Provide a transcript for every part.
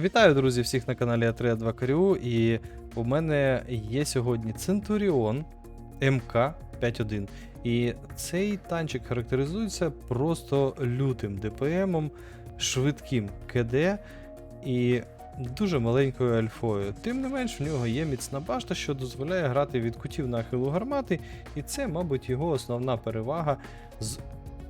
Вітаю, друзі, всіх на каналі А3 Карю. І у мене є сьогодні Центуріон МК-51. І цей танчик характеризується просто лютим ДПМом, швидким КД і дуже маленькою альфою. Тим не менш, в нього є міцна башта, що дозволяє грати від кутів нахилу гармати, і це, мабуть, його основна перевага з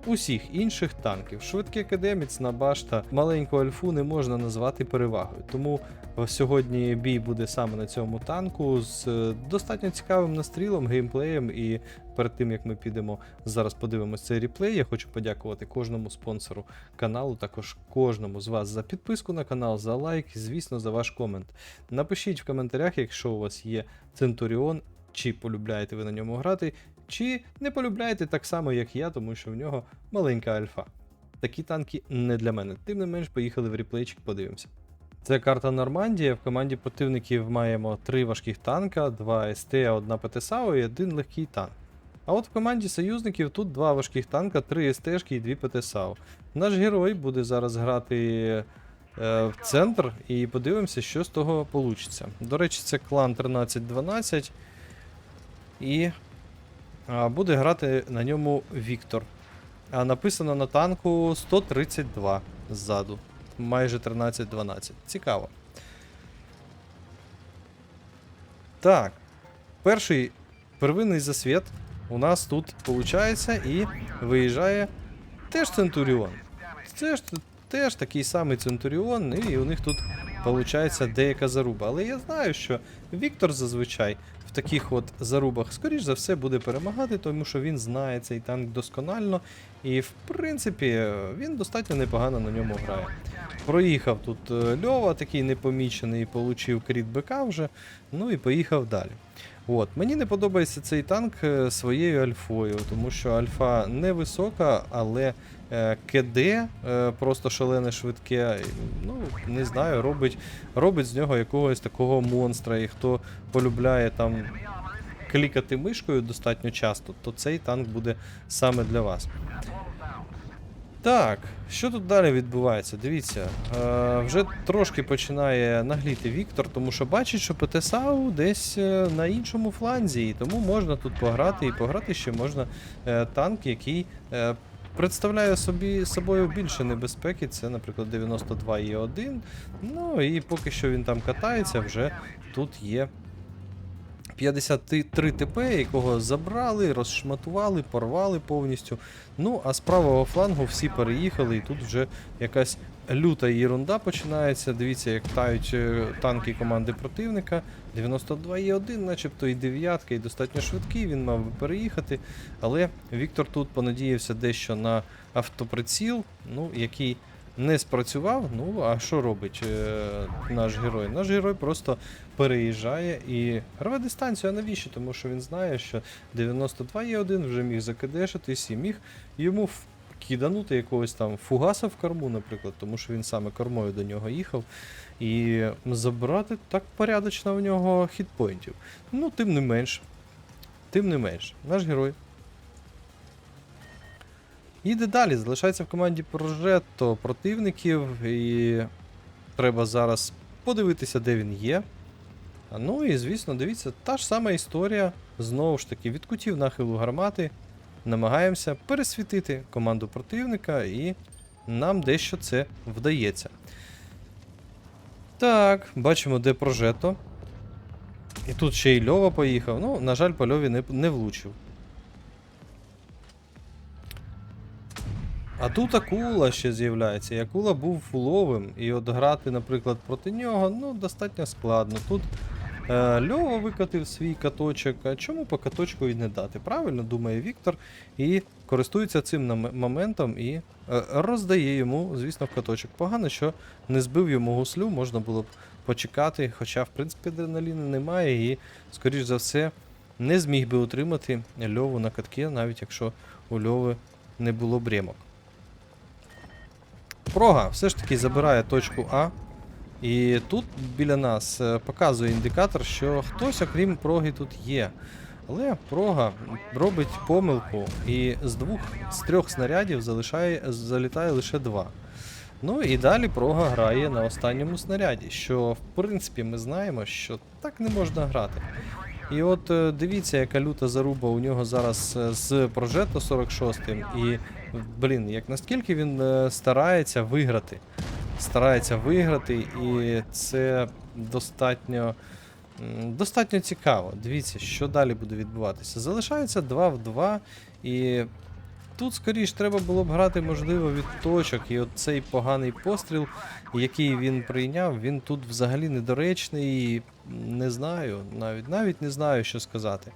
усіх інших танків. Швидке КД, міцна башта, маленьку альфу не можна назвати перевагою. Тому е, сьогодні бій буде саме на цьому танку з е, достатньо цікавим настрілом, геймплеєм. І перед тим як ми підемо зараз подивимось цей реплей, я хочу подякувати кожному спонсору каналу, також кожному з вас за підписку на канал, за лайк і, звісно, за ваш комент. Напишіть в коментарях, якщо у вас є Центуріон, чи полюбляєте ви на ньому грати, чи не полюбляєте так само, як я, тому що в нього маленька альфа. Такі танки не для мене. Тим не менш, поїхали в реплейчик, подивимося. Це карта Нормандія. В команді противників маємо три важких танка, два СТ, одна ПТСАУ і один легкий танк. А от в команді союзників тут два важких танка, три СТшки і дві ПТСАУ. Наш герой буде зараз грати е, в центр і подивимося, що з того вийде. До речі, це клан 1312. І буде грати на ньому Віктор. Написано на танку 132 ззаду. Майже 13-12. Цікаво. Так. Перший первинний засвіт у нас тут виходить і виїжджає теж Центуріон. Це ж теж такий самий Центуріон, і у них тут виходить деяка заруба. Але я знаю, що Віктор зазвичай в таких от зарубах, скоріш за все, буде перемагати, тому що він знає цей танк досконально, і в принципі він достатньо непогано на ньому грає. Проїхав тут е, Льова, такий непомічений, получив кріт БК вже, ну і поїхав далі. От, Мені не подобається цей танк е, своєю альфою, тому що альфа невисока, але е, КД е, просто шалене швидке. Ну, не знаю, робить, робить з нього якогось такого монстра. І хто полюбляє там клікати мишкою достатньо часто, то цей танк буде саме для вас. Так, що тут далі відбувається? Дивіться, е, вже трошки починає нагліти Віктор, тому що бачить, що ПТСАУ десь е, на іншому фланзі, і тому можна тут пограти, і пограти ще можна е, танк, який е, представляє собі собою більше небезпеки. Це, наприклад, 92 і 1. Ну і поки що він там катається, вже тут є 53 ТП, якого забрали, розшматували, порвали повністю. Ну, а з правого флангу всі переїхали, і тут вже якась люта єрунда починається. Дивіться, як тають е, танки команди противника. 92 є 1, начебто і дев'ятка, і достатньо швидкий, він мав би переїхати. Але Віктор тут понадіявся дещо на автоприціл, ну, який не спрацював. Ну, а що робить е, наш герой? Наш герой просто переїжджає і рве дистанцію. А навіщо? Тому що він знає, що 92 є 1 вже міг закидешитись і міг йому киданути якогось там фугаса в корму, наприклад, тому що він саме кормою до нього їхав. І забрати так порядочно в нього хітпоінтів. Ну, тим не менш. Тим не менш, наш герой Їде далі, залишається в команді Прожетто противників, і треба зараз подивитися, де він є. Ну і звісно, дивіться, та ж сама історія. Знову ж таки, від кутів нахилу гармати намагаємося пересвітити команду противника, і нам дещо це вдається. Так, бачимо, де Прожетто. І тут ще й Льова поїхав. Ну, на жаль, по Льові не, не влучив. А тут акула ще з'являється. І акула був фуловим. І от грати, наприклад, проти нього ну, достатньо складно. Тут е, Льова викатив свій каточок. А чому по каточку і не дати? Правильно думає Віктор. І користується цим моментом і е, роздає йому, звісно, в каточок. Погано, що не збив йому гуслю, можна було б почекати. Хоча, в принципі, адреналіну немає, і, скоріш за все, не зміг би утримати Льову на катки, навіть якщо у Льови не було бремок. Прога все ж таки забирає точку А. І тут біля нас е, показує індикатор, що хтось, окрім проги, тут є. Але прога робить помилку і з двох з трьох снарядів залишає, залітає лише два. Ну і далі прога грає на останньому снаряді, що в принципі ми знаємо, що так не можна грати. І от е, дивіться, яка люта заруба у нього зараз е, з прожето 46 І, блін, як наскільки він е, старається виграти. Старається виграти, і це достатньо. Достатньо цікаво. Дивіться, що далі буде відбуватися. Залишається 2 в 2, і тут скоріш треба було б грати, можливо, від точок. І от цей поганий постріл, який він прийняв, він тут взагалі недоречний. І не знаю, навіть навіть не знаю, що сказати.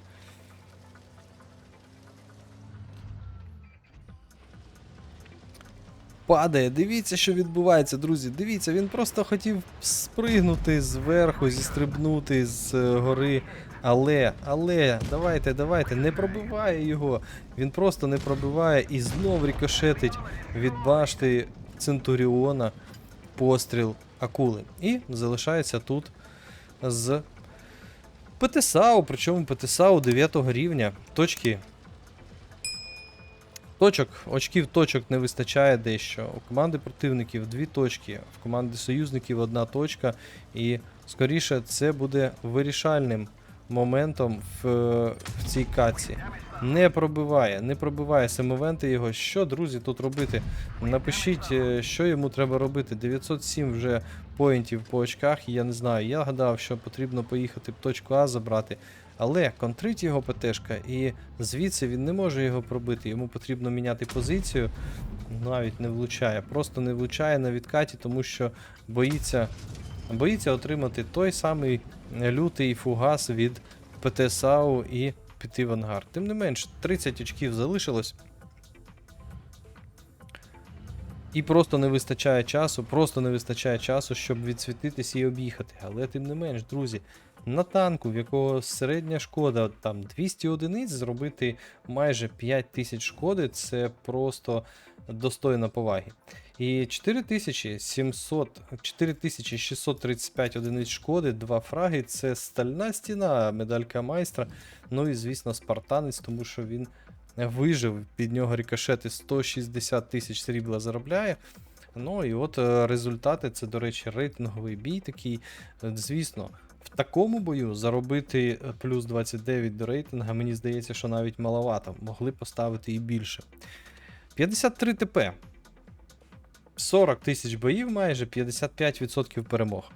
Падає, дивіться, що відбувається, друзі. Дивіться, він просто хотів спригнути зверху, зістрибнути з е, гори. Але, але, давайте, давайте, не пробиває його. Він просто не пробиває і знов рикошетить від башти Центуріона постріл акули. І залишається тут з ПТСАУ, причому ПТСАУ 9 рівня. Точки. Точок, очків точок не вистачає дещо. У команди противників дві точки, в команди союзників одна точка. І скоріше це буде вирішальним моментом в, в цій каці. Не пробиває, не пробиває семовенти його. Що, друзі, тут робити? Напишіть, е, що йому треба робити. 907 вже поінтів по очках, я не знаю. Я гадав, що потрібно поїхати в точку А забрати. Але контрить його ПТшка, і звідси він не може його пробити. Йому потрібно міняти позицію. Навіть не влучає. Просто не влучає на відкаті, тому що боїться, боїться отримати той самий лютий фугас від ПТСАУ і піти в ангар. Тим не менш, 30 очків залишилось. І просто не вистачає часу, просто не вистачає часу, щоб відсвітитись і об'їхати. Але тим не менш, друзі, на танку, в якого середня шкода там 200 одиниць, зробити майже 5000 шкоди, це просто достойно поваги. І 4700, 4635 одиниць шкоди, 2 фраги це стальна стіна, медалька майстра. Ну і звісно, спартанець, тому що він вижив, під нього рикошети 160 тисяч срібла заробляє. Ну і от е, результати, це, до речі, рейтинговий бій такий. Е, Звісно, в такому бою заробити е, плюс 29 до рейтинга, мені здається, що навіть маловато. Могли поставити і більше. 53 ТП. 40 тисяч боїв майже 55% перемог.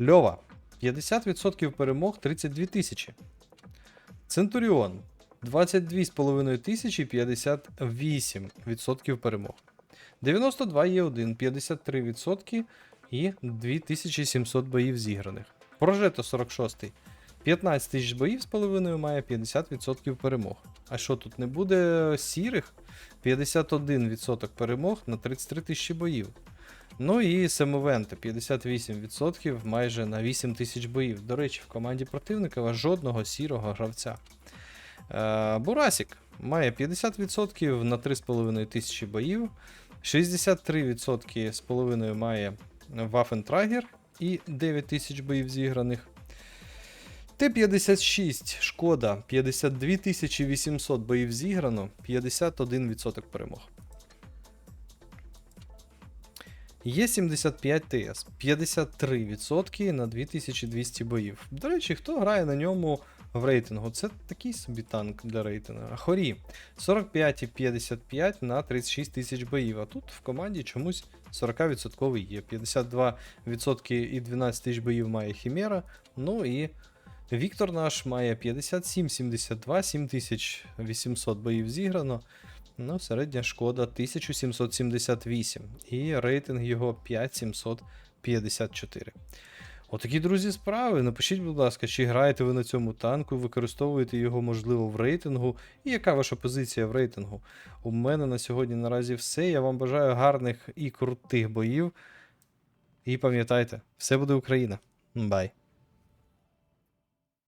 Льова. 50% перемог 32 тисячі. Центуріон 22,5 тисячі 58% перемог. 92 є 1, 53% і 2700 боїв зіграних. Прожето 46. 15 тисяч боїв з половиною має 50% перемог. А що тут не буде сірих? 51% перемог на 33 тисячі боїв. Ну і семовенти 58% майже на 8 тисяч боїв. До речі, в команді противника жодного сірого гравця. Е, Бурасік має 50% на 3,5 тисячі боїв. 63% з половиною має Waffentrager і 9 тисяч боїв зіграних. Т-56 шкода 52 800 боїв зіграно, 51% перемог. Є 75 ТС, 53% на 2200 боїв. До речі, хто грає на ньому в рейтингу? Це такий собі танк для рейтингу. А Хорі 45 і 55 на 36 тисяч боїв. А тут в команді чомусь 40% є. 52% і 12 тисяч боїв має Хімера. Ну і Віктор наш має 57-72, 7800 боїв зіграно. Ну, середня шкода 1778. І рейтинг його 5754. Отакі, друзі, справи. Напишіть, будь ласка, чи граєте ви на цьому танку, використовуєте його, можливо, в рейтингу, і яка ваша позиція в рейтингу? У мене на сьогодні наразі все. Я вам бажаю гарних і крутих боїв. І пам'ятайте, все буде Україна. Бай!